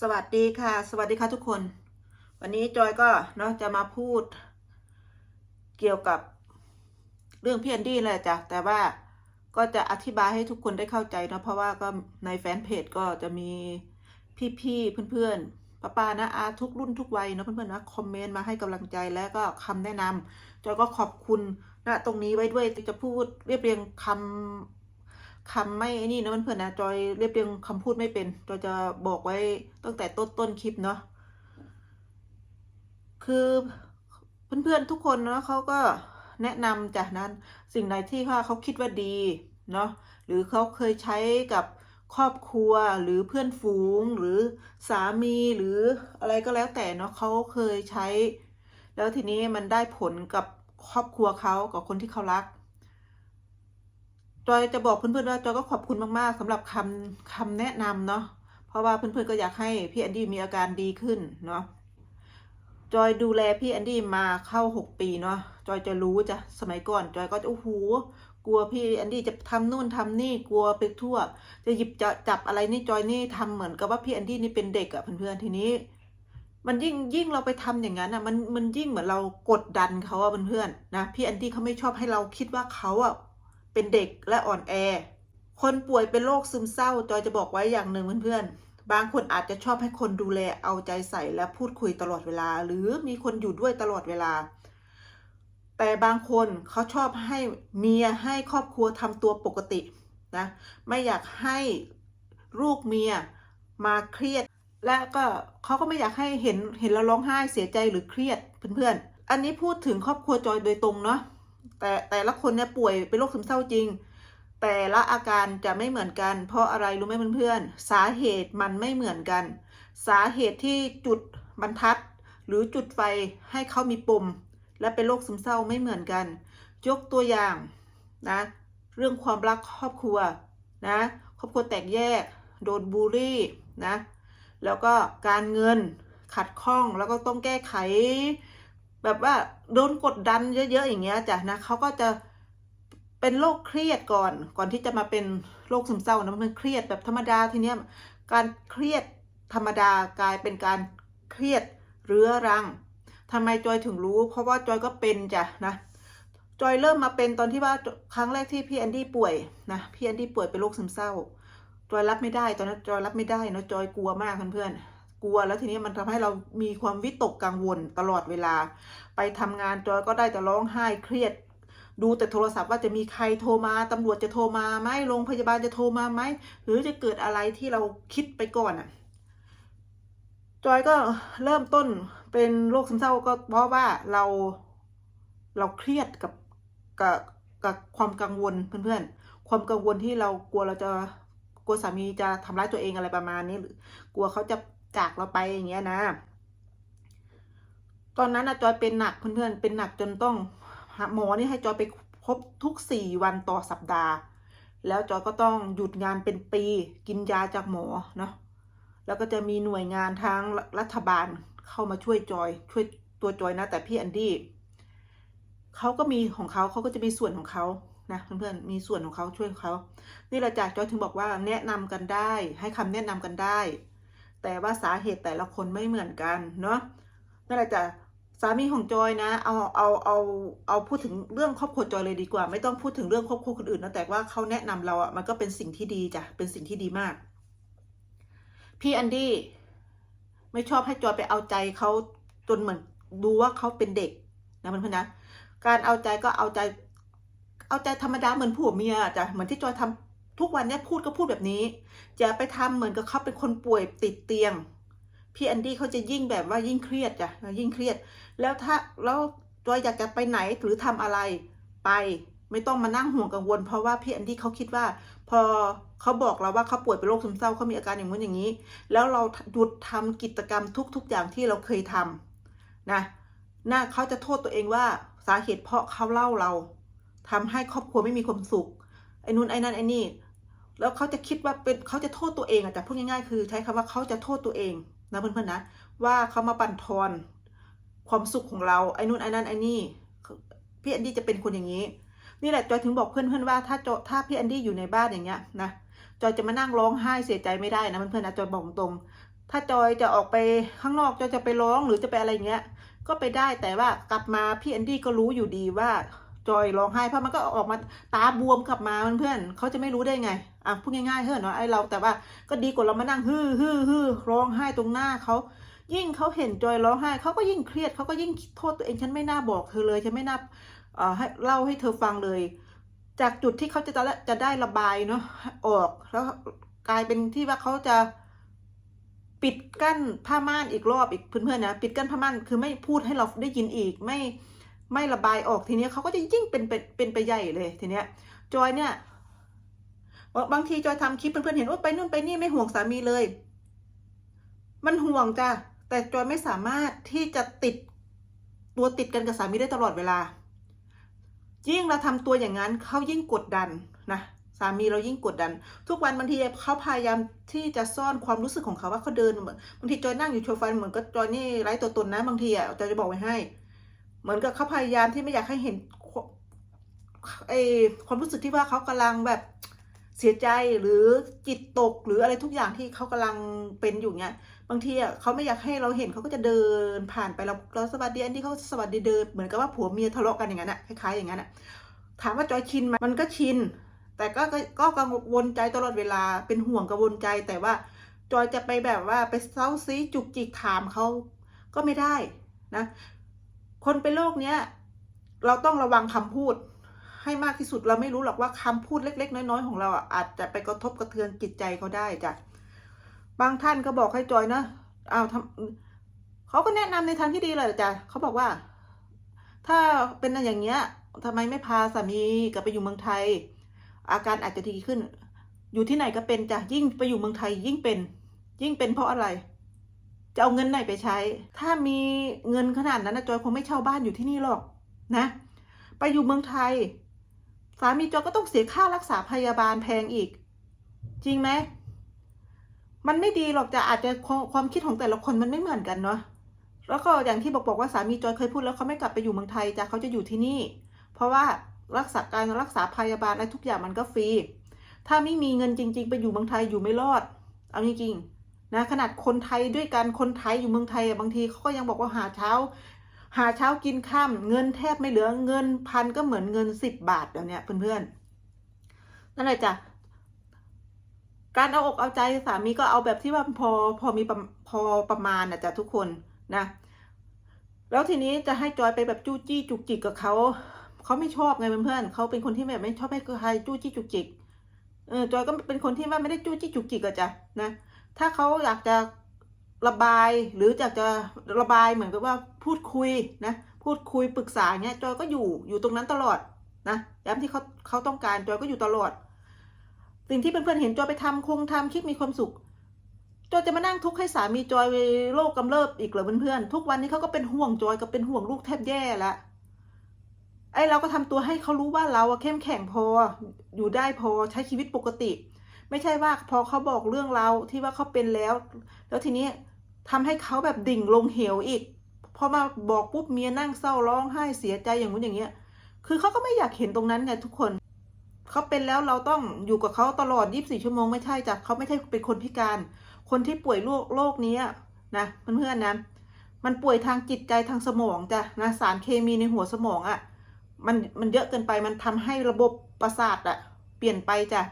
สวัสดีค่ะ สวัสดีค่ะทุกคน วันนี้จอยก็เนาะจะมาพูด เกี่ยวกับเรื่องเพี่แอนดี้แหละจ้ะแต่ว่าก็จะอธิบายให้ทุกคนได้เข้าใจเนาะเพราะว่าก็ในแฟนเพจก็จะมีพี่ๆเพื่อนๆป้าป้านะอาทุกรุ่นทุกวัยเนาะเพื่อนๆนะคอมเมนต์มาให้กำลังใจและก็คำแนะนำจอยก็ขอบคุณนะตรงนี้ไว้ด้วยจะพูดเรียบเรียงคำ คำไม่นี่นะเพื่อนๆนะจอยเรียบเรียงคำพูดไม่เป็นจอยจะบอกไว้ตั้งแต่ต้นต้นคลิปเนาะคือเพื่อนๆทุกคนเนาะเขาก็แนะนำจากนั้นสิ่งไหนที่ว่าเขาคิดว่าดีเนาะหรือเขาเคยใช้กับครอบครัวหรือเพื่อนฝูงหรือสามีหรืออะไรก็แล้วแต่เนาะเขาเคยใช้ แล้วทีนี้มันได้ผลกับครอบครัวเขากับคนที่เขารัก จอยจะบอกเพื่อนๆว่าจอยก็ขอบคุณมากๆสำหรับคำคำแนะนำเนาะเพราะว่าเพื่อนๆก็อยากให้พี่แอนดี้มีอาการดีขึ้นเนาะจอยดูแลพี่แอนดี้มาเข้าหกปีเนาะจอยจะรู้จ้ะสมัยก่อน จอยก็จะโอ้โหกลัวพี่แอนดี้จะทำนู่นทำนี่กลัวไปทั่ว จะหยิบจะจับอะไรนี่จอยนี่ทำเหมือนกับว่าพี่แอนดี้นี่เป็นเด็กอะเพื่อนๆทีนี้ มันยิ่งยิ่งเราไปทำอย่างนั้นอะมันมันยิ่งเหมือนเรากดดันเขาอะเพื่อนๆนะพี่แอนดี้เขาไม่ชอบให้เราคิดว่าเขาอะ เป็นเด็กและอ่อนแอ คนป่วยเป็นโรคซึมเศร้า จอยจะบอกไว้อย่างหนึ่งเพื่อนๆ บางคนอาจจะชอบให้คนดูแลเอาใจใส่และพูดคุยตลอดเวลา หรือมีคนอยู่ด้วยตลอดเวลา แต่บางคนเขาชอบให้เมียให้ครอบครัวทำตัวปกตินะไม่อยากให้ลูกเมียมาเครียด และก็เขาก็ไม่อยากให้เห็นเห็นเราร้องไห้เสียใจหรือเครียดเพื่อนๆ อันนี้พูดถึงครอบครัวจอยโดยตรงเนาะ แต่แต่ละคนเนี่ยป่วยเป็นโรคซึมเศร้าจริง แต่ละอาการจะไม่เหมือนกัน เพราะอะไรรู้ไหมเพื่อนๆ สาเหตุมันไม่เหมือนกัน สาเหตุที่จุดบรรทัด หรือจุดไฟให้เขามีปม และเป็นโรคซึมเศร้าไม่เหมือนกัน ยกตัวอย่างนะเรื่องความรักครอบครัวนะครอบครัวแตกแยก โดนบูลลี่นะแล้วก็การเงินขัดข้องแล้วก็ต้องแก้ไข แบบว่าโดนกดดันเยอะๆอย่างเงี้ยจ้ะนะเขาก็จะเป็นโรคเครียดก่อน ก่อนที่จะมาเป็นโรคซึมเศร้านะมันเครียดแบบธรรมดาทีเนี้ยการเครียดธรรมดากลายเป็นการเครียดเรื้อรังทำไมจอยถึงรู้ เพราะว่าจอยก็เป็นจ้ะนะจอยเริ่มมาเป็นตอนที่ว่าครั้งแรกที่พี่แอนดี้ป่วยนะพี่แอนดี้ป่วยเป็นโรคซึมเศร้าจอยรับไม่ได้ตอนนั้นจอยรับไม่ได้เนะจอยกลัวมากเพื่อนๆ ลัว แล้วทีนี้มันทำให้เรามีความวิตกกังวลตลอดเวลา ไปทำงานจอยก็ได้แต่ร้องไห้เครียด ดูแต่โทรศัพท์ว่าจะมีใครโทรมาตำรวจจะโทรมาไหมโรงพยาบาลจะโทรมาไหมหรือจะเกิดอะไรที่เราคิดไปก่อนอะจอยก็เริ่มต้นเป็นโรคซึมเศร้าก็เพราะว่าเราเราเครียดกับกับกับความกังวลเพื่อนๆ ความกังวลที่เรากลัวเราจะกลัวสามีจะทำร้ายตัวเองอะไรประมาณนี้หรือกลัวเขาจะ จากเราไปอย่างเงี้ยนะ ตอนนั้นนะจอยเป็นหนักเพื่อนๆเป็นหนักจนต้องหมอนี่ให้จอยไปพบทุกสี่วันต่อสัปดาห์ แล้วจอยก็ต้องหยุดงานเป็นปีกินยาจากหมอเนาะแล้วก็จะมีหน่วยงานทางรัฐบาลเข้ามาช่วยจอย ช่วยตัวจอยนะ แต่พี่แอนดี้เขาก็มีของเขาเขาก็จะมีส่วนของเขานะเพื่อนๆมีส่วนของเขาช่วยเขา นี่แหละจากจอยถึงบอกว่าแนะนำกันได้ ให้คำแนะนำกันได้ แต่ว่าสาเหตุแต่ละคนไม่เหมือนกันเนาะนั่นแหละจ้ะสามีของจอยนะเอาเอาเอาเอาพูดถึงเรื่องครอบครัวจอยเลยดีกว่า ไม่ต้องพูดถึงเรื่องครอบครัวคนอื่นนะแต่ว่าเขาแนะนำเราอะ่ะมันก็เป็นสิ่งที่ดีจ้ะเป็นสิ่งที่ดีมาก พี่แอนดี้ไม่ชอบให้จอยไปเอาใจเขาจนเหมือนดูว่าเขาเป็นเด็กนะเพื่อนๆนะการเอาใจก็เอาใจ เอาใจธรรมดาเหมือนผัวเมียจ้ะเหมือนที่จอยทำ ทุกวันเนี้ยพูดก็พูดแบบนี้อย่าไปทำเหมือนกับเขาเป็นคนป่วยติดเตียง พี่แอนดี้เขาจะยิ่งแบบว่ายิ่งเครียดจ้ะยิ่งเครียด แล้วถ้าแล้วจอยอยากจะไปไหนหรือทำอะไรไปไม่ต้องมานั่งห่วงกังวล เพราะว่าพี่แอนดี้เขาคิดว่า พอเขาบอกเราว่าเขาป่วยเป็นโรคซึมเศร้าเขามีอาการอย่างนู้นอย่างนี้ แล้วเราหยุดทำกิจกรรมทุก ๆ อย่างที่เราเคยทำนะน่าเขาจะโทษตัวเองว่าสาเหตุเพราะเขาเล่าเราทำให้ครอบครัวไม่มีความสุขไอ้นู่นไอ้นั่นไอ้นี่ แล้วเขาจะคิดว่าเป็นเขาจะโทษตัวเองอะแต่พูดง่ายๆ คือ ใช้คำว่าเขาจะโทษตัวเองนะเพื่อนๆนะว่าเขามาบั่นทอนความสุขของเราไอ้นู่นไอ้นั่นไอ้นี่พี่แอนดี้จะเป็นคนอย่างนี้ นี่แหละจอยถึงบอกเพื่อนๆว่าถ้าจถ้าพี่แอนดี้อยู่ในบ้านอย่างเงี้ยนะจอยจะมานั่งร้องไห้เสียใจไม่ได้นะเพื่อนๆนะจอยบอกตรง ถ้าจอยจะออกไปข้างนอกจอยจะไปร้องหรือจะไปอะไรเงี้ยก็ไปได้แต่ว่ากลับมาพี่แอนดี้ก็รู้อยู่ดีว่า จอยร้องไห้เพราะมันก็ออกมาตาบวมกลับมาเพื่อนๆเขาจะไม่รู้ได้ไงอะพูดง่ายๆเฮ้อะเนาะไอเราแต่ว่าก็ดีกว่าเรามานั่งฮือฮือฮือร้องไห้ตรงหน้าเขายิ่งเขาเห็นจอยร้องไห้เขาก็ยิ่งเครียดเขาก็ยิ่งโทษตัวเองฉันไม่น่าบอกเธอเลยฉันไม่น่าเอ่อให้เล่าให้เธอฟังเลย จากจุดที่เขาจะจะจะได้ระบายเนาะออกแล้วกลายเป็นที่ว่าเขาจะปิดกั้นผ้าม่านอีกรอบอีกเพื่อนๆนะปิดกั้นผ้าม่านคือไม่พูดให้เราได้ยินอีกไม่ ไม่ระบายออกทีเนี้ยเขาก็จะยิ่งเป็นเป็นเป็นไปใหญ่เลยทีเนี้ยจอยเนี่ยบางทีจอยทำคลิปเพื่อนๆเห็นว่าไปนู่นไปนี่ไม่ห่วงสามีเลย มันห่วงจ้ะแต่จอยไม่สามารถที่จะติดตัวติดกันกับสามีได้ตลอดเวลา ยิ่งเราทำตัวอย่างนั้นเขายิ่งกดดันนะสามีเรายิ่งกดดัน ทุกวันบางทีเขาพยายามที่จะซ่อนความรู้สึกของเขาว่าเขาเดินบางทีจอยนั่งอยู่โชว์ฟันเหมือนกับจอยนี่ไร้ตัวตนนะบางทีอะจอยจะบอกไว้ให้ เหมือนกับเขาพยายามที่ไม่อยากให้เห็นไอความรู้สึกที่ว่าเขากำลังแบบเสียใจหรือจิตตกหรืออะไรทุกอย่างที่เขากำลังเป็นอยู่เนี้ยบางทีอะเขาไม่อยากให้เราเห็นเขาก็จะเดินผ่านไปเราเราสวัสดีอันที่เขาสวัสดีเดินเหมือนกับว่าผัวเมียทะเลาะกันอย่างนั้นอะคล้ายๆอย่างนั้นอะถามว่าจอยชินไหมมันก็ชิน แต่ก็ก็ก็กังวลใจตลอดเวลาเป็นห่วงกังวลใจแต่ว่าจอยจะไปแบบว่าไปเซาซีจุกจิกถามเขาก็ไม่ได้นะ คนเป็นโรคเนี้ย เราต้องระวังคำพูดให้มากที่สุดเราไม่รู้หรอกว่าคำพูดเล็ก ๆ น้อยๆของเราอะอาจจะไปกระทบกระเทือนจิตใจเขาได้จ้ะบางท่านก็บอกให้จอยนะอ้าวทำเขาก็แนะนำในทางที่ดีเลยจ้ะเขาบอกว่า ถ้าเป็นอย่างเงี้ยทำไมไม่พาสามีกลับไปอยู่เมืองไทย อาการอาจจะดีขึ้น อยู่ที่ไหนก็เป็นจ้ะยิ่งไปอยู่เมืองไทยยิ่งเป็น ยิ่งเป็นเพราะอะไร จะเอาเงินไหนไปใช้ ถ้ามีเงินขนาดนั้นนะจอยคงไม่เช่าบ้านอยู่ที่นี่หรอกนะ ไปอยู่เมืองไทย สามีจอยก็ต้องเสียค่ารักษาพยาบาลแพงอีก จริงไหมมันไม่ดีหรอกจะอาจจะความคิดของแต่ละคนมันไม่เหมือนกันเนาะแล้วก็อย่างที่บอกบอกว่าสามีจอยเคยพูดแล้วเขาไม่กลับไปอยู่เมืองไทยจ้ะเขาจะอยู่ที่นี่ เพราะว่ารักษาการรักษาพยาบาลอะไรทุกอย่างมันก็ฟรี ถ้าไม่มีเงินจริง ๆ ไปอยู่เมืองไทยอยู่ไม่รอด เอาจริงๆ นะขนาดคนไทยด้วยกันคนไทยอยู่เมืองไทยบางทีเขาก็ยังบอกว่าหาเช้า หาเช้ากินข้ามเงินแทบไม่เหลือเงินพันก็เหมือนเงินสิบบาทเดี๋ยวนี้เพื่อนๆนั่นแหละจ้ะการเอาอกเอาใจสามีก็เอาแบบที่ว่าพอพอมีพอประมาณนะจ๊ะทุกคนนะ แล้วทีนี้จะให้จอยไปแบบจู้จี้จุกจิกกับเขาเขาไม่ชอบไงเพื่อนๆเขาเป็นคนที่แบบไม่ชอบให้ใครจู้จี้จุกจิกเออจอยก็เป็นคนที่ว่าไม่ได้จู้จี้จุกจิกอะจ้ะนะ ถ้าเขาอยากจะระบายหรืออยากจะระบายเหมือนกับว่าพูดคุยนะพูดคุยปรึกษาเงี้ยจอยก็อยู่อยู่ตรงนั้นตลอดนะย้ำที่เขาเขาต้องการจอยก็อยู่ตลอด สิ่งที่เพื่อนๆเห็นจอยไปทำคงทำคิดมีความสุขจอยจะมานั่งทุกข์ให้สามีจอยโรคกำเริบอีกเหรอเพื่อนๆทุกวันนี้เขาก็เป็นห่วงจอยกับเป็นห่วงลูกแทบแย่ละไอเราก็ทำตัวให้เขารู้ว่าเราอะเข้มแข็งพออยู่ได้พอใช้ชีวิตปกติ ไม่ใช่ว่าพอเขาบอกเรื่องเราที่ว่าเขาเป็นแล้ว แล้วทีนี้ทำให้เขาแบบดิ่งลงเหวอีกพอมาบอกปุ๊บเมียนั่งเศร้าร้องไห้เสียใจอย่างนู้นอย่างเงี้ย คือเขาก็ไม่อยากเห็นตรงนั้นไงทุกคนเขาเป็นแล้วเราต้องอยู่กับเขาตลอด 24 ชั่วโมงไม่ใช่จ้ะเขาไม่ใช่เป็นคนพิการ คนที่ป่วยโรคโรคนี้นะเพื่อนๆนะมันป่วยทางจิตใจทางสมองจ้ะนะสารเคมีในหัวสมองอะ่ะมันมันเยอะเกินไปมันทำให้ระบบประสาทอะ่ะเปลี่ยนไปจ้ะ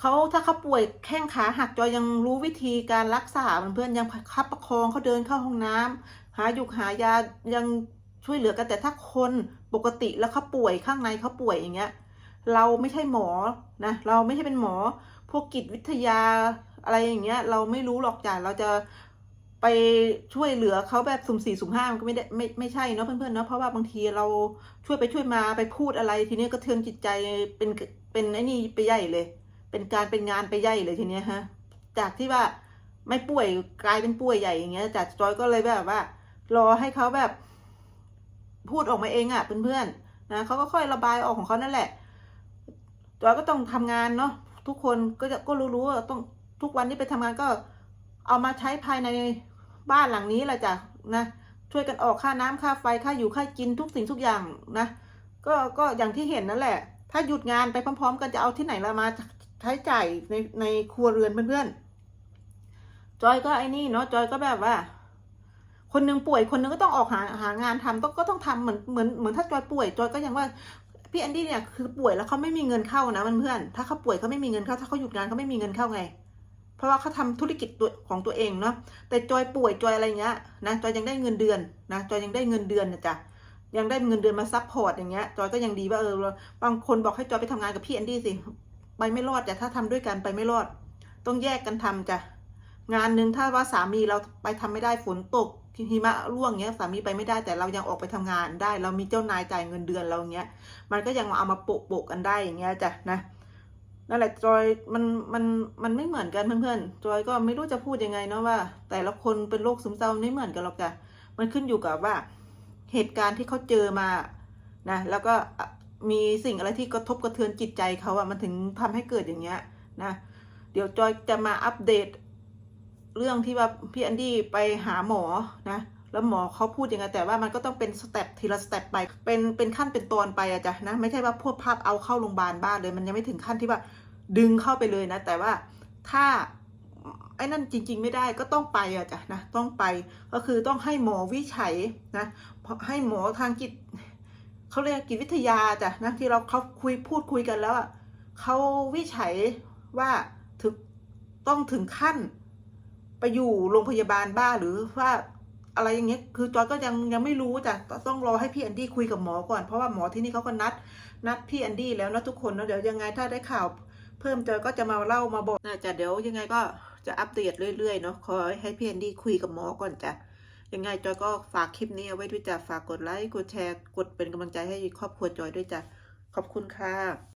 เขาถ้าเขาป่วยแข้งขาหักจอยยังรู้วิธีการรักษาเพื่อนยังคับประคองเขาเดินเข้าห้องน้ำหาหยุกหายายังช่วยเหลือกันแต่ถ้าคนปกติแล้วเขาป่วยข้างในเขาป่วยอย่างเงี้ย เราไม่ใช่หมอนะเราไม่ใช่เป็นหมอ พวกจิตวิทยาอะไรอย่างเงี้ย เราไม่รู้หรอกจ้ะเราจะไปช่วยเหลือเขาแบบสุ่มสี่สุ่มห้ามันก็ไม่ได้ไม่ไม่ใช่เนาะเพื่อนๆเนาะเพราะว่าบางทีเราช่วยไปช่วยมาไปพูดอะไร ทีนี้ก็เทือนจิตใจเป็นเป็นไอ้นี่ไปใหญ่เลย เป็นการเป็นงานไปใหญ่เลยทีเนี้ยฮะ จากที่ว่าไม่ป่วยกลายเป็นป่วยใหญ่อย่างเงี้ยจากจอยก็เลยแบบว่า รอให้เขาแบบ พูดออกมาเองอะ่ะเพื่อนๆนะเขาก็ค่อยระบายออกของเขานั่นแหละจอยก็ต้องทำงานเนาะทุกคนก็จะก็รู้ๆว่าต้องทุกวันที่ไปทำงานก็เอามาใช้ภายในบ้านหลังนี้แหละจ้ะนะช่วยกันออกค่าน้ำค่าไฟค่าอยู่ค่ากินทุกสิ่งทุกอย่างนะก็ก็อย่างที่เห็นนั่นแหละ ถ้าหยุดงานไปพร้อม ๆ กันจะเอาที่ไหนละมา ใช้จ่ายในในครัวเรือนเพื่อนๆ จอยก็ไอ้นี่เนาะจอยก็แบบว่า คนหนึงป่วยคนหนึงก็ต้องออกหาหางานทำต้องก็ต้องทำเหมือนเหมือนเหมือนถ้าจอยป่วยจอยก็ยังว่าพี่แอนดี้เนี่ยคือป่วยแล้วเขาไม่มีเงินเข้านะเพื่อนๆถ้าเขาป่วยเขาไม่มีเงินเข้าถ้าเขาหยุดงานเขาไม่มีเงินเข้าไง เพราะว่าเขาทำธุรกิจตัวของตัวเองเนาะแต่จอยป่วยจอยอะไรเงี้ยนะจอยยังได้เงินเดือนนะจอยยังได้เงินเดือนนะจ๊ะยังได้เงินเดือนมาซัพพอร์ตอย่างเงี้ยจอยก็ยังดีว่าเออบางคนบอกให้จอยไปทำงานกับพี่แอนดี้สิ ไปไม่รอดจ้ะถ้าทำด้วยกันไปไม่รอด ต้องแยกกันทำจ้ะงานหนึ่งถ้าว่าสามีเราไปทำไม่ได้ฝนตกหิมะร่วงเงี้ยสามีไปไม่ได้แต่เรายังออกไปทำงานได้ เรามีเจ้านายจ่ายเงินเดือนเราเงี้ย มันก็ยังมาเอามาโปะโปะกันได้อย่างเงี้ยจ้ะนะนั่นแหละจอยมันมันมันไม่เหมือนกันเพื่อนๆจอยก็ไม่รู้จะพูดยังไงเนาะว่า แต่ละคนเป็นโรคซึมเศร้าไม่เหมือนกันหรอกจ้ะมันขึ้นอยู่กับว่าเหตุการณ์ที่เขาเจอมานะแล้วก็ มีสิ่งอะไรที่กระทบกระเทือนจิตใจเขาอะมันถึงทำให้เกิดอย่างเงี้ยนะ เดี๋ยวจอยจะมาอัปเดต เรื่องที่ว่าพี่แอนดี้ไปหาหมอนะแล้วหมอเขาพูดยังไงแต่ว่ามันก็ต้องเป็นสเต็ปทีละสเต็ปไป เป็นเป็นขั้นเป็นตอนไปอะจ้ะนะไม่ใช่ว่าพวกภาพเอาเข้าโรงพยาบาลบ้านเลย มันยังไม่ถึงขั้นที่ว่าดึงเข้าไปเลยนะ แต่ว่าถ้าไอ้นั่นจริง ๆ ไม่ได้ก็ต้องไปอะจ้ะนะต้องไปก็คือต้องให้หมอวิจัยนะให้หมอทางจิต เขาเรียกจิตวิทยาจ้ะนะที่เราเขาคุยพูดคุยกันแล้วอะเขาวิจัยว่าถึงต้องถึงขั้น ไปอยู่โรงพยาบาลบ้าหรือว่าอะไรอย่างเงี้ย คือจอยก็ยังยังไม่รู้จ้ะต้องรอให้พี่แอนดี้คุยกับหมอก่อน เพราะว่าหมอที่นี่เขาก็นัด นัดพี่แอนดี้แล้วนะทุกคนนะเดี๋ยวยังไงถ้าได้ข่าว เพิ่มจอยก็จะมาเล่ามาบอกนะจ้ะเดี๋ยวยังไงก็จะอัปเดตเรื่อยๆเนาะขอให้พี่แอนดี้คุยกับหมอก่อนจ้ะ ยังไงจอยก็ฝากคลิปนี้เอาไว้ด้วยจ้ะฝากกดไลค์กดแชร์กดเป็นกำลังใจให้ครอบครัวจอยด้วยจ้ะขอบคุณค่ะ